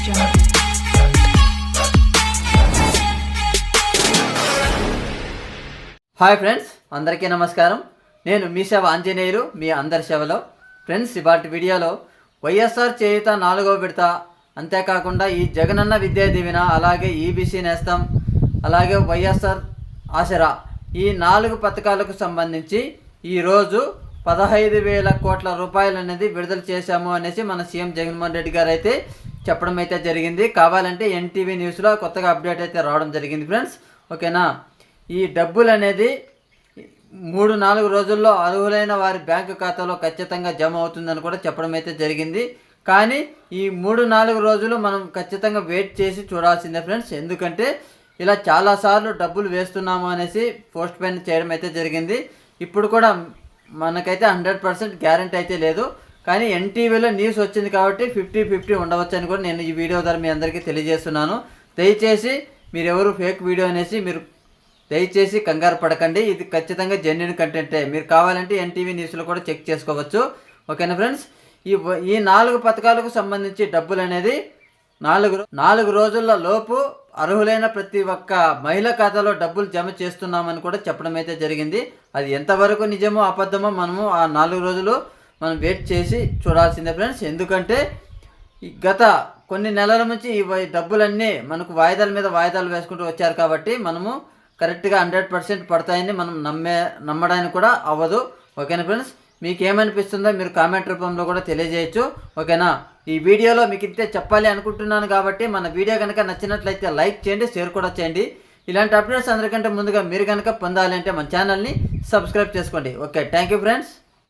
Hi friends అందరికీ నమస్కారం. నేను మీ సేవ ఆంజనేయులు మీ అందరి సేవలో. ఫ్రెండ్స్ ఇవాటి వీడియోలో వైఎస్ఆర్ చేయుత నాలుగో విడత. అంతేకాకుండా ఈ జగనన్న విద్యా దీవెన అలాగే ఈబీసీ నేస్తం అలాగే వైఎస్ఆర్ ఆసరా ఈ నాలుగు పథకాలకు సంబంధించి ఈరోజు పదహైదు వేల కోట్ల రూపాయలు అనేది విడుదల చేశాము అనేసి మన సీఎం జగన్మోహన్ రెడ్డి గారు అయితే చెప్పడం అయితే జరిగింది. కావాలంటే ఎన్టీవీ న్యూస్లో కొత్తగా అప్డేట్ అయితే రావడం జరిగింది ఫ్రెండ్స్. ఓకేనా? ఈ డబ్బులు అనేది మూడు నాలుగు రోజుల్లో అర్హులైన వారి బ్యాంకు ఖాతాలో ఖచ్చితంగా జమ అవుతుందని కూడా చెప్పడం అయితే జరిగింది. కానీ ఈ మూడు నాలుగు రోజులు మనం ఖచ్చితంగా వెయిట్ చేసి చూడాల్సిందే ఫ్రెండ్స్. ఎందుకంటే ఇలా చాలాసార్లు డబ్బులు వేస్తున్నాము అనేసి పోస్ట్ పెయిన్ చేయడం అయితే జరిగింది. ఇప్పుడు కూడా మనకైతే హండ్రెడ్ పర్సెంట్ గ్యారంటీ అయితే లేదు. కానీ ఎన్టీవీలో న్యూస్ వచ్చింది కాబట్టి ఫిఫ్టీ ఫిఫ్టీ ఉండవచ్చు అని కూడా నేను ఈ వీడియో ద్వారా మీ అందరికీ తెలియజేస్తున్నాను. దయచేసి మీరు ఎవరు ఫేక్ వీడియో అనేసి మీరు దయచేసి కంగారు పడకండి. ఇది ఖచ్చితంగా జెన్యున్ కంటెంటే మీరు కావాలంటే ఎన్టీవీ న్యూస్లో కూడా చెక్ చేసుకోవచ్చు. ఓకేనా ఫ్రెండ్స్ ఈ ఈ నాలుగు పథకాలకు సంబంధించి డబ్బులు అనేది నాలుగు నాలుగు రోజుల లోపు అర్హులైన ప్రతి ఒక్క మహిళ ఖాతాలో డబ్బులు జమ చేస్తున్నామని కూడా చెప్పడం అయితే జరిగింది. అది ఎంతవరకు నిజమో అబద్ధమో మనము ఆ నాలుగు రోజులు మనం వెయిట్ చేసి చూడాల్సిందే ఫ్రెండ్స్ ఎందుకంటే గత కొన్ని నెలల నుంచి ఈ డబ్బులన్నీ మనకు వాయిదాల మీద వాయిదాలు వేసుకుంటూ వచ్చారు కాబట్టి మనము కరెక్ట్గా హండ్రెడ్ పర్సెంట్ పడతాయని మనం నమ్మే నమ్మడానికి కూడా అవ్వదు. ఓకేనా ఫ్రెండ్స్ మీకు ఏమనిపిస్తుందో మీరు కామెంట్ రూపంలో కూడా తెలియజేయచ్చు. ఓకేనా ఈ వీడియోలో మీకు ఇంతే చెప్పాలి అనుకుంటున్నాను కాబట్టి మన వీడియో కనుక నచ్చినట్లయితే లైక్ చేయండి షేర్ కూడా చేయండి. ఇలాంటి అప్డేట్స్ అందరికంటే ముందుగా మీరు కనుక పొందాలి అంటే మన ఛానల్ని సబ్స్క్రైబ్ చేసుకోండి. Okay thank you friends